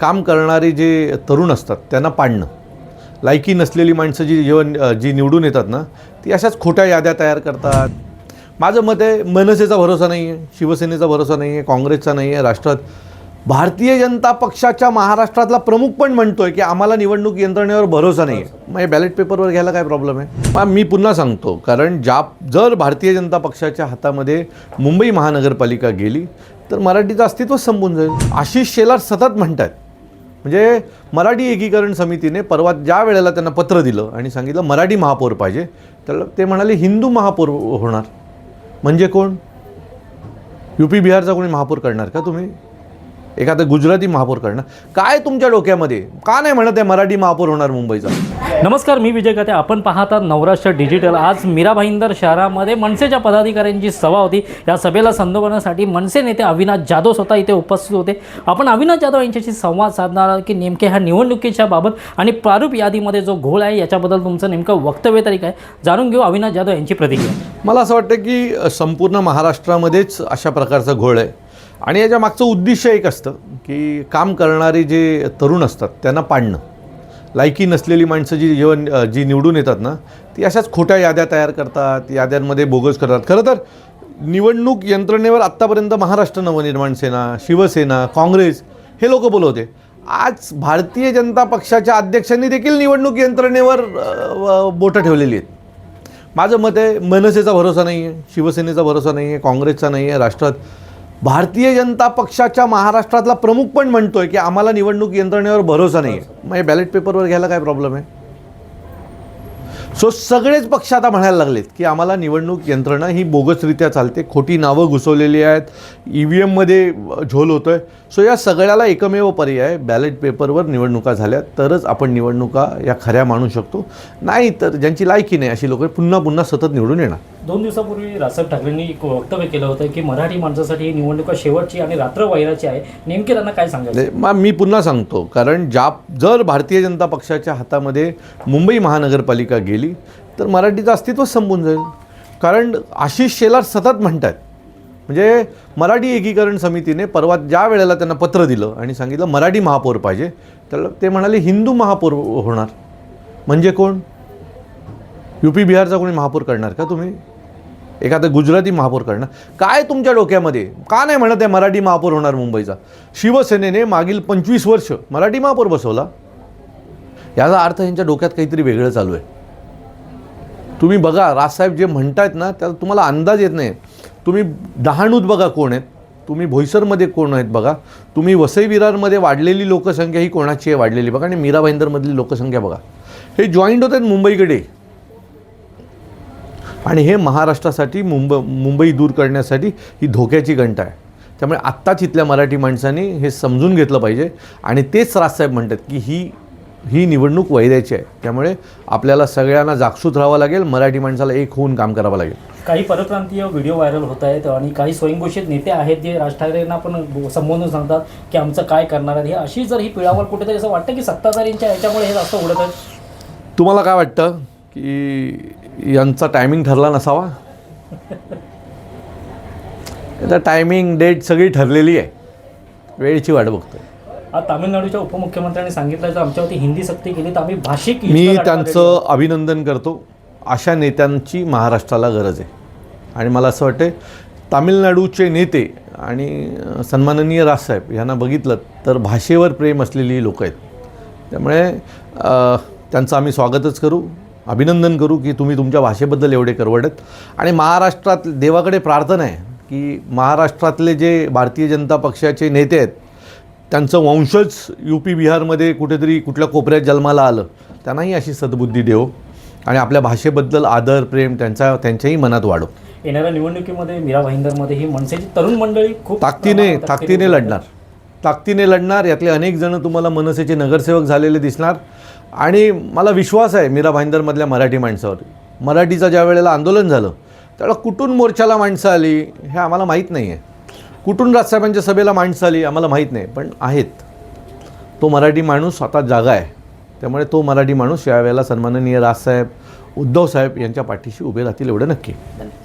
काम करणारे जे तरुण असतात त्यांना पाडणं. लायकी नसलेली माणसं जी जेवण जी निवडून येतात ना ती अशाच खोट्या याद्या तयार करतात. माझं मत आहे मनसेचा भरोसा नाही आहे शिवसेनेचा भरोसा नाही आहे काँग्रेसचा नाही आहे राष्ट्रात भारतीय जनता पक्षाच्या महाराष्ट्रातला प्रमुख पण म्हणतोय की आम्हाला निवडणूक यंत्रणेवर भरोसा नाही आहे मग हे बॅलेट पेपरवर घ्यायला काय प्रॉब्लेम आहे? मी पुन्हा सांगतो कारण ज्या जर भारतीय जनता पक्षाच्या हातामध्ये मुंबई महानगरपालिका गेली तर मराठीचं अस्तित्व संपून जाईल. आशिष शेलार सतत म्हणतात म्हणजे मराठी एकीकरण समितीने परवा ज्या वेळेला त्यांना पत्र दिलं आणि सांगितलं मराठी महापौर पाहिजे तर ते म्हणाले हिंदू महापौर होणार. म्हणजे कोण? यू पी बिहारचा कोणी महापौर करणार का तुम्ही? एखादा गुजराती महापौर करणार. काय तुमच्या डोक्यामध्ये? का नाही म्हणत आहे मराठी महापौर होणार मुंबईचा? नमस्कार मी विजय कथे आपण पाहतात नवराष्ट्र डिजिटल आज मीरा भाईंदर शहरामध्ये मनसेच्या पदाधिकाऱ्यांची सभा होती. या सभेला संदोबण्यासाठी मनसे नेते अविनाश जाधव स्वतः इथे उपस्थित होते. आपण अविनाश जाधव यांच्याशी संवाद साधणार आहोत की नेमके ह्या निवडणुकीच्या बाबत आणि प्रारूप यादीमध्ये जो घोळ आहे याच्याबद्दल तुमचं नेमकं वक्तव्य तरी काय? जाणून घेऊ अविनाश जाधव यांची प्रतिक्रिया. मला असं वाटतं की संपूर्ण महाराष्ट्रामध्येच अशा प्रकारचा घोळ आहे. आणि याच्या मागचं उद्दिष्ट एक असतं की काम करणारे जे तरुण असतात त्यांना पाडणं. लायकी नसलेली माणसं जी जेव्हा जी निवडून येतात ना ती अशाच खोट्या याद्या तयार करतात याद्यांमध्ये बोगस करतात. खरं तर निवडणूक यंत्रणेवर आत्तापर्यंत महाराष्ट्र नवनिर्माण सेना शिवसेना काँग्रेस हे लोक बोलवते. आज भारतीय जनता पक्षाच्या अध्यक्षांनी देखील निवडणूक यंत्रणेवर बोटं ठेवलेली आहेत. माझं मत आहे मनसेचा भरोसा नाही आहे शिवसेनेचा भरोसा नाही आहे काँग्रेसचा नाही आहे राष्ट्रात भारतीय जनता पक्षाच्या महाराष्ट्रातला प्रमुख पण म्हणतोय की आम्हाला निवडणूक यंत्रणेवर भरोसा नाही आहे मग बॅलेट पेपरवर घ्यायला काय प्रॉब्लेम आहे? सो सगळेच पक्ष आता म्हणायला लागलेत की आम्हाला निवडणूक यंत्रणा ही बोगसरित्या चालते. खोटी नावं घुसवलेली आहेत. ई व्ही एममध्ये झोल होतो आहे सो या सगळ्याला एकमेव पर्याय बॅलेट पेपरवर निवडणुका झाल्या तरच आपण निवडणुका या खऱ्या मानू शकतो. नाही तर ज्यांची लायकी नाही अशी लोक पुन्हा पुन्हा सतत निवडून येणार. दोन दिवसापूर्वी राजसाहेब ठाकरेंनी एक वक्तव्य केलं होतं की मराठी माणसासाठी ही निवडणुका शेवटची आणि रात्र वैराची आहे. नेमके त्यांना काय सांगायचं? मग मी पुन्हा सांगतो कारण ज्या जर भारतीय जनता पक्षाच्या हातामध्ये मुंबई महानगरपालिका गेली तर मराठीचं अस्तित्व संपून जाईल. कारण आशिष शेलार सतत म्हणतात म्हणजे मराठी एकीकरण समितीने परवा ज्या वेळेला त्यांना पत्र दिलं आणि सांगितलं मराठी महापौर पाहिजे तर ते म्हणाले हिंदू महापौर होणार. म्हणजे कोण? यू पी बिहारचा कोणी महापौर करणार का तुम्ही? एखादं गुजराती महापौर करणं. काय तुमच्या डोक्यामध्ये? का नाही म्हणत आहे मराठी महापौर होणार मुंबईचा? शिवसेनेने मागील पंचवीस वर्ष मराठी महापौर बसवला. याचा अर्थ यांच्या डोक्यात काहीतरी वेगळं चालू आहे. तुम्ही बघा राजसाहेब जे म्हणतायत ना त्याला तुम्हाला अंदाज येत नाही. तुम्ही डहाणूत बघा कोण आहेत. तुम्ही भोईसरमध्ये कोण आहेत बघा. तुम्ही वसई विरारमध्ये वाढलेली लोकसंख्या ही कोणाची आहे वाढलेली बघा आणि मीरा भाईंदरमधली लोकसंख्या बघा. हे जॉईंट होत आहेत मुंबईकडे. आणि हे महाराष्ट्रासाठी मुंब मुंबई दूर करण्यासाठी ही धोक्याची घंटा आहे. त्यामुळे आत्ताच इथल्या मराठी माणसांनी हे समजून घेतलं पाहिजे आणि तेच राजसाहेब म्हणतात की ही ही निवडणूक वैद्याची आहे. त्यामुळे आपल्याला सगळ्यांना जागसूत राहावं लागेल मराठी माणसाला एक होऊन काम करावं लागेल. काही परप्रांतीय व्हिडिओ व्हायरल होत आहेत आणि काही स्वयंघोषित नेते आहेत जे राज ठाकरेंना पण संबोधून सांगतात की आमचं काय करणार आहे. हे अशी जर ही पिळावर कुठेतरी असं वाटतं की सत्ताधारींच्या याच्यामुळे हे जास्त उडत आहेत तुम्हाला काय वाटतं की यांचा टायमिंग ठरला नसावा. आता टायमिंग डेट सगळी ठरलेली आहे. वेळेची वाट बघतोय. तामिळनाडूच्या उपमुख्यमंत्र्यांनी सांगितलं जर आमच्यावरती हिंदी सक्ती केली तर आम्ही भाषिक मी. त्यांचं अभिनंदन करतो. अशा नेत्यांची महाराष्ट्राला गरज आहे. आणि मला असं वाटतं तामिळनाडूचे नेते आणि सन्माननीय राजसाहेब यांना बघितलं तर भाषेवर प्रेम असलेली लोक आहेत. त्यामुळे त्यांचं आम्ही स्वागतच करू. अभिनंदन करू की तुम्ही तुमच्या भाषेबद्दल एवढे करवडत. आणि महाराष्ट्रात देवाकडे प्रार्थना आहे की महाराष्ट्रातले जे भारतीय जनता पक्षाचे नेते आहेत त्यांचं वंशज यू पी बिहारमध्ये कुठेतरी कुठल्या कोपऱ्यात जन्माला आलं त्यांनाही अशी सद्बुद्धी देव आणि आपल्या भाषेबद्दल आदर प्रेम त्यांचा त्यांच्याही मनात वाढव येणाऱ्या निवडणुकीमध्ये मीरा भाईंदरमध्ये ही मनसेची तरुण मंडळी खूप ताकदीने ताकदीने लढणार. ताकदीने लढणार यातले अनेक जण तुम्हाला मनसेचे नगरसेवक झालेले दिसणार. आणि मला विश्वास आहे मीरा भाईंदरमधल्या मराठी माणसावर. मराठीचं ज्या वेळेला आंदोलन झालं त्यावेळेला कुठून मोर्चाला माणसं आली हे आम्हाला माहीत नाही आहे कुठून राजसाहेबांच्या सभेला माणसं आली आम्हाला माहीत नाही पण आहेत. तो मराठी माणूस आता जागा आहे. त्यामुळे तो मराठी माणूस यावेळेला सन्माननीय राजसाहेब उद्धव साहेब यांच्या पाठीशी उभे राहतील एवढं नक्की. धन्यवाद.